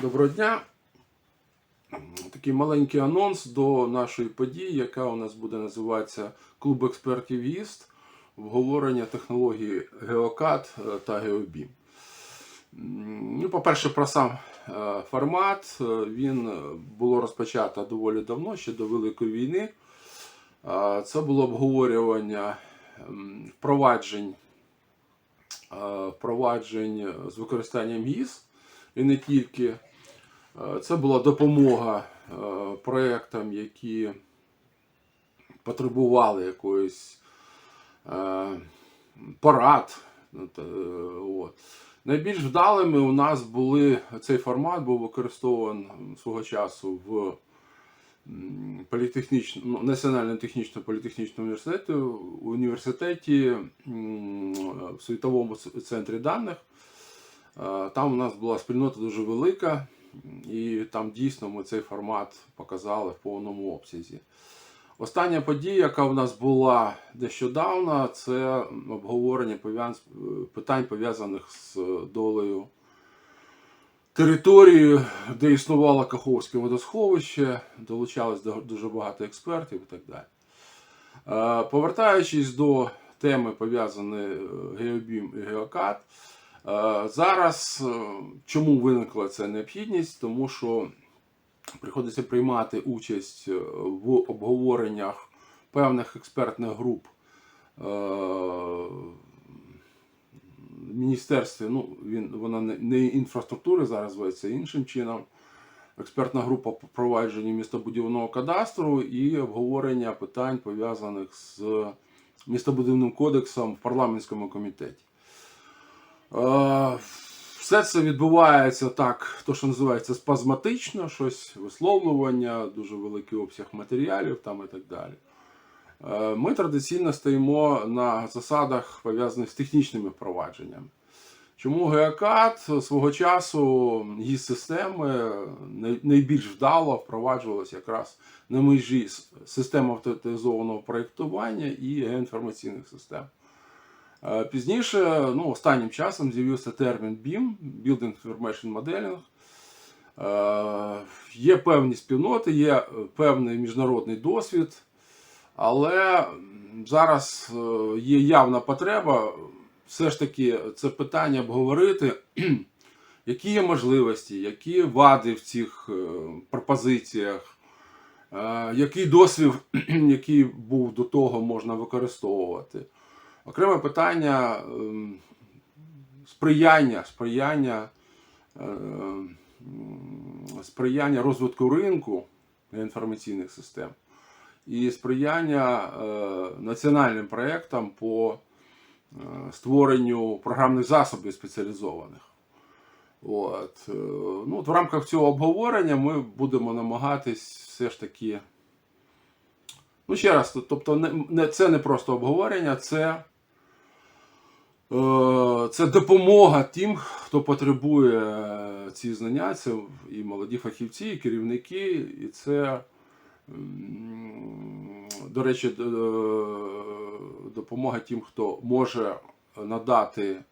Доброго дня. Такий маленький анонс до нашої події, яка у нас буде називатися Клуб експертів ЄСТ, обговорення технології Геокад е, та Геобім. Ну, по-перше, про сам е, формат. Е, Він було розпочато доволі давно, ще до Великої війни. Це було обговорювання впроваджень, впроваджень з використанням ГІС і не тільки. Е, Це була допомога е, проєктам, які потребували якоїсь е, порад. Ну. Найбільш вдалими у нас були цей формат був використований свого часу в м, політехнічно, ну, Національному технічному політехнічному університеті, університеті в світовому центрі даних. Е, Там у нас була спільнота дуже велика, і там дійсно ми цей формат показали в повному обсязі. Остання подія, яка в нас була нещодавно, це обговорення питань пов'язаних з долею території, де існувало Каховське водосховище, долучалось дуже багато експертів і так далі. Е, Повертаючись до теми, пов'язаної е, Геобім і Геокад, е, зараз е, чому виникла ця необхідність? Тому що приходиться приймати участь е, в обговореннях певних експертних груп е, міністерстві. Ну, він, вона не інфраструктури зараз зветься іншим чином. Експертна група по провадженню містобудівного кадастру і обговорення питань пов'язаних з містобудівним кодексом в парламентському комітеті. Е, Все це відбувається так, то що називається спазматично, щось висловлювання, дуже великий обсяг матеріалів там і так далі. Е, Ми традиційно стоїмо на засадах, пов'язаних з технічними впровадженнями. Чому Геокад свого часу її системи найбільш вдало впроваджувалися якраз на межі систем автоматизованого проєктування і геоінформаційних систем. Е, Пізніше, ну, останнім часом з'явився термін BIM – Building Information Modeling. Е, Є певні спільноти, є певний міжнародний досвід, але зараз е, є явна потреба все ж таки це питання обговорити, які є можливості, які вади в цих пропозиціях, який досвід, який був до того, можна використовувати. Окреме питання ем, сприяння, сприяння, е, сприяння розвитку ринку інформаційних систем і сприяння е, національним проєктам по е, створенню програмних засобів спеціалізованих. От. е, Ну, от в рамках цього обговорення ми будемо намагатись все ж таки. Ну, ще раз, тобто, не, це не просто обговорення, це, це допомога тим, хто потребує е, ці знання. Це і молоді фахівці, і керівники, і це, до речі, е, допомога тим, хто може надати,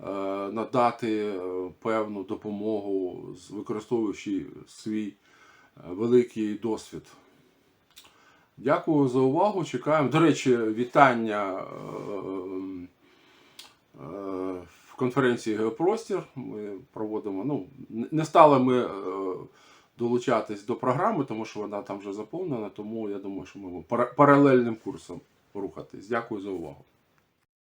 е, надати е, певну допомогу, використовуючи свій е, великий досвід. Дякую за увагу. Чекаємо. До речі, вітання е, е, в конференції Геопростір. Ми проводимо. Ну, не стали ми е, долучатись до програми, тому що вона там вже заповнена. Тому я думаю, що ми будемо паралельним курсом рухатись. Дякую за увагу.